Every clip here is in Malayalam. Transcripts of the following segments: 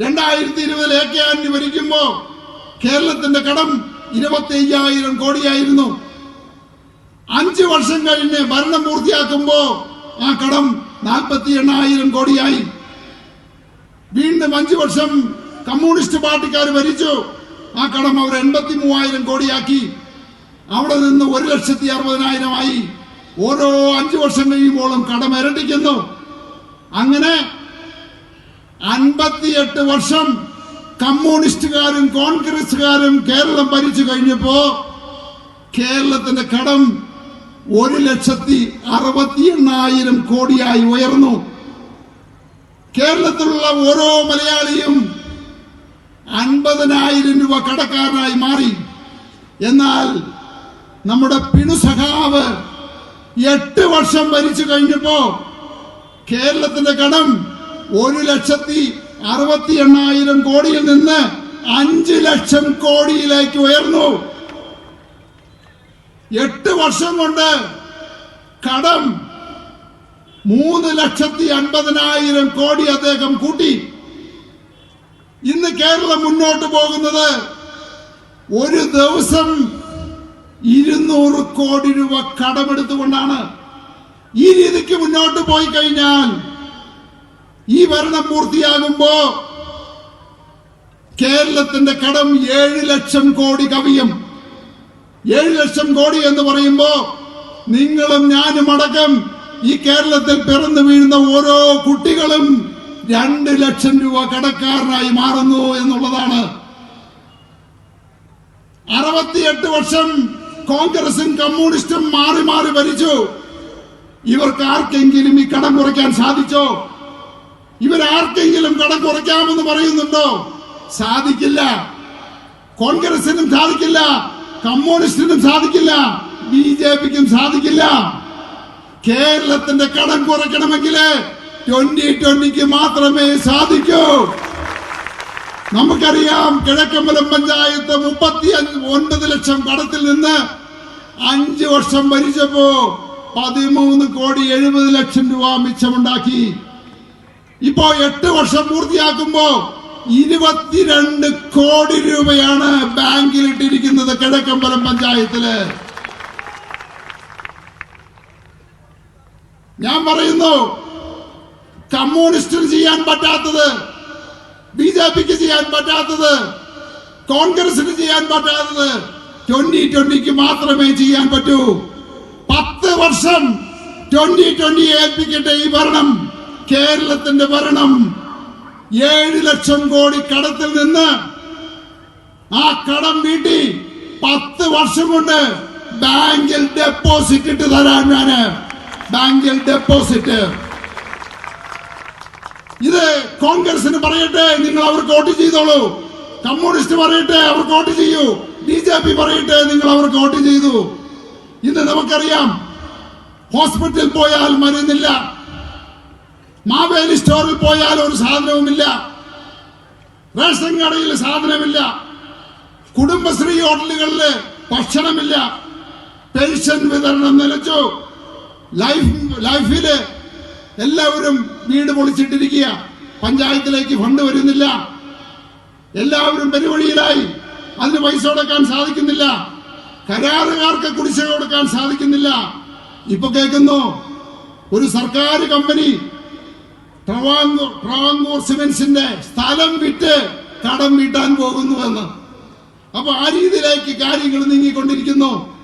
രണ്ടായിരത്തി ഇരുപതിൽ എ ഭരിക്കുമ്പോ കേരളത്തിന്റെ കടം ഇരുപത്തി അയ്യായിരം കോടിയായിരുന്നു. അഞ്ച് വർഷം കഴിഞ്ഞ് ഭരണം പൂർത്തിയാക്കുമ്പോ ആ കടം നാൽപ്പത്തി എണ്ണായിരം കോടിയായി. വീണ്ടും അഞ്ചു വർഷം കമ്മ്യൂണിസ്റ്റ് പാർട്ടിക്കാർ ഭരിച്ചു. ആ കടം അവർ എൺപത്തി മൂവായിരം കോടിയാക്കി. അവിടെ നിന്ന് ഒരു ലക്ഷത്തി അറുപതിനായിരമായി. ഓരോ അഞ്ചു വർഷം കഴിയുമ്പോഴും കടം ഇരട്ടിക്കുന്നു. അങ്ങനെ അൻപത്തിയെട്ട് വർഷം കമ്മ്യൂണിസ്റ്റുകാരും കോൺഗ്രസുകാരും കേരളം ഭരിച്ചു കഴിഞ്ഞപ്പോ കേരളത്തിന്റെ കടം ഒരു ലക്ഷത്തി അറുപത്തി എണ്ണായിരം കോടിയായി ഉയർന്നു. കേരളത്തിലുള്ള ഓരോ മലയാളിയും അൻപതിനായിരം രൂപ കടക്കാരനായി മാറി. എന്നാൽ നമ്മുടെ പിണുസഖാവ് എട്ട് വർഷം ഭരിച്ചു കഴിഞ്ഞപ്പോ കേരളത്തിന്റെ കടം ഒരു ലക്ഷത്തി അറുപത്തി എണ്ണായിരം കോടിയിൽ നിന്ന് അഞ്ച് ലക്ഷം കോടിയിലേക്ക് ഉയർന്നു. എട്ട് വർഷം കൊണ്ട് കടം മൂന്ന് ലക്ഷത്തി അൻപതിനായിരം കോടി അദ്ദേഹം കൂട്ടി. ഇന്ന് കേരളം മുന്നോട്ട് പോകുന്നത് ഒരു ദിവസം ഇരുന്നൂറ് കോടി രൂപ കടമെടുത്തുകൊണ്ടാണ്. ഈ രീതിക്ക് മുന്നോട്ട് പോയി കഴിഞ്ഞാൽ ഈ ഭരണം പൂർത്തിയാകുമ്പോ കേരളത്തിന്റെ കടം ഏഴ് ലക്ഷം കോടി കവിയും. ഏഴ് ലക്ഷം കോടി എന്ന് പറയുമ്പോ നിങ്ങളും ഞാനും അടക്കം ഈ കേരളത്തിൽ പിറന്നു വീഴുന്ന ഓരോ കുട്ടികളും രണ്ട് ലക്ഷം രൂപ കടക്കാരനായി മാറുന്നു എന്നുള്ളതാണ്. അറുപത്തിയെട്ട് വർഷം കോൺഗ്രസും കമ്മ്യൂണിസ്റ്റും മാറി മാറി ഭരിച്ചു. ഇവർക്ക് ആർക്കെങ്കിലും ഈ കടം കുറയ്ക്കാൻ സാധിച്ചോ? ഇവരാർക്കെങ്കിലും കടം കുറയ്ക്കാമെന്ന് പറയുന്നുണ്ടോ? സാധിക്കില്ല. കോൺഗ്രസിനും സാധിക്കില്ല. കമ്മ്യൂണിസ്റ്റിനും സാധിക്കില്ല. ബി ജെ പിക്കും സാധിക്കില്ല. കേരളത്തിന്റെ കടം കുറയ്ക്കണമെങ്കിൽ ട്വന്റി ട്വന്റിക്ക് മാത്രമേ സാധിക്കൂ. നമുക്കറിയാം കിഴക്കമ്പലം പഞ്ചായത്ത് മുപ്പത്തി ഒൻപത് ലക്ഷം കടത്തിൽ നിന്ന് അഞ്ച് വർഷം ഭരിച്ചപ്പോ പതിമൂന്ന് കോടി എഴുപത് ലക്ഷം രൂപ മിച്ചമുണ്ടാക്കി. ഇപ്പോ എട്ട് വർഷം പൂർത്തിയാക്കുമ്പോ ഇരുപത്തിരണ്ട് കോടി രൂപയാണ് ബാങ്കിൽ ഇട്ടിരിക്കുന്നത് കിഴക്കമ്പലം പഞ്ചായത്തിൽ. ഞാൻ പറയുന്നു കമ്മ്യൂണിസ്റ്റിന് ചെയ്യാൻ പറ്റാത്തത് ബി ജെ പിക്ക് ചെയ്യാൻ പറ്റാത്തത് കോൺഗ്രസിന് ചെയ്യാൻ പറ്റാത്തത് ട്വന്റി ട്വന്റിക്ക് മാത്രമേ ചെയ്യാൻ പറ്റൂ. പത്ത് വർഷം ട്വന്റി ട്വന്റി ഏൽപ്പിക്കട്ടെ ഈ ഭരണം. കേരളത്തിന്റെ ഭരണം ഏഴ് ലക്ഷം കോടി കടത്തിൽ നിന്ന് ആ കടം വീട്ടി പത്ത് വർഷം കൊണ്ട് ബാങ്കിൽ ഡെപ്പോസിറ്റ് ഇട്ട് തരാൻ ഞാൻ. ബാങ്കിൽ ഡെപ്പോസിറ്റ് ഇത് കോൺഗ്രസിന് പറയട്ടെ നിങ്ങൾ അവർക്ക് വോട്ട് ചെയ്തോളൂ. കമ്മ്യൂണിസ്റ്റ് പറയട്ടെ അവർക്ക് വോട്ട് ചെയ്യൂ. ബി ജെ പി പറയട്ടെ നിങ്ങൾ അവർക്ക് വോട്ട് ചെയ്തു. ഇന്ന് നമുക്കറിയാം ഹോസ്പിറ്റലിൽ പോയാൽ മരുന്നില്ല. മാവേലി സ്റ്റോറിൽ പോയാൽ ഒരു സാധനവുമില്ല. റേഷൻ കടയിൽ സാധനമില്ല. കുടുംബശ്രീ ഹോട്ടലുകളിൽ ഭക്ഷണമില്ല. പെൻഷൻ വിതരണം നിലച്ചു. ലൈഫ് ലൈഫിൽ എല്ലാവരും വീട് പൊളിച്ചിട്ടിരിക്കുക. പഞ്ചായത്തിലേക്ക് ഫണ്ട് വരുന്നില്ല. എല്ലാവരും പെരുവഴിയിലായി. അതിന് പൈസ കൊടുക്കാൻ സാധിക്കുന്നില്ല. കരാറുകാർക്ക് കുടിശ്ശിക കൊടുക്കാൻ സാധിക്കുന്നില്ല. ഇപ്പൊ കേൾക്കുന്നു ഒരു സർക്കാർ കമ്പനി ട്രവാങ്കൂർ ട്രവാങ്കൂർ സിമെന്റ്സിന്റെ സ്ഥലം വിട്ട് കടം വീട്ടാൻ പോകുന്നുവെന്ന്. അപ്പൊ ആ രീതിയിലേക്ക് കാര്യങ്ങൾ നീങ്ങിക്കൊണ്ടിരിക്കുന്നു.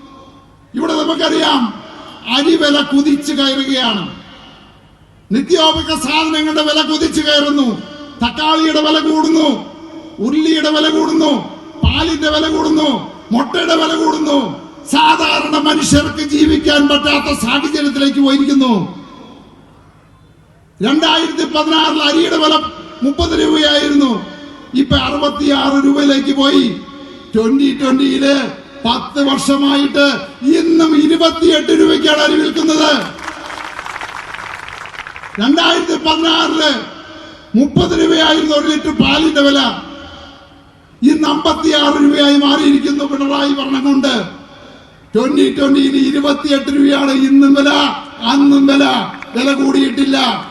ഇവിടെ നമുക്കറിയാം അരി വില കുതിച്ചു കയറുകയാണ്. നിത്യോപക സാധനങ്ങളുടെ വില കുതിച്ചു കയറുന്നു. തക്കാളിയുടെ വില കൂടുന്നു. ഉരുളിയുടെ വില കൂടുന്നു. പാലിന്റെ വില കൂടുന്നു. മുട്ടയുടെ വില കൂടുന്നു. സാധാരണ മനുഷ്യർക്ക് ജീവിക്കാൻ പറ്റാത്ത സാഹചര്യത്തിലേക്ക് പോയിരിക്കുന്നു. രണ്ടായിരത്തി പതിനാറിൽ അരിയുടെ വില മുപ്പത് രൂപയായിരുന്നു. ഇപ്പൊ അറുപത്തിയാറ് രൂപയിലേക്ക് പോയി. ട്വന്റി ട്വന്റിയിൽ പത്ത് വർഷമായിട്ട് ഇന്നും ഇരുപത്തിയെട്ട് രൂപയ്ക്കാണ് അരി വിൽക്കുന്നത്. രണ്ടായിരത്തി പതിനാറിൽ മുപ്പത് രൂപയായിരുന്നു ഒരു ലിറ്റർ പാലിന്റെ വില. ഇന്ന് അമ്പത്തിയാറ് രൂപയായി മാറിയിരിക്കുന്നു പിണറായി ഭരണം കൊണ്ട് ട്വന്റി ട്വന്റിയിൽ ഇരുപത്തിയെട്ട് രൂപയാണ് ഇന്നും വില. അന്നും വില. വില കൂടിയിട്ടില്ല.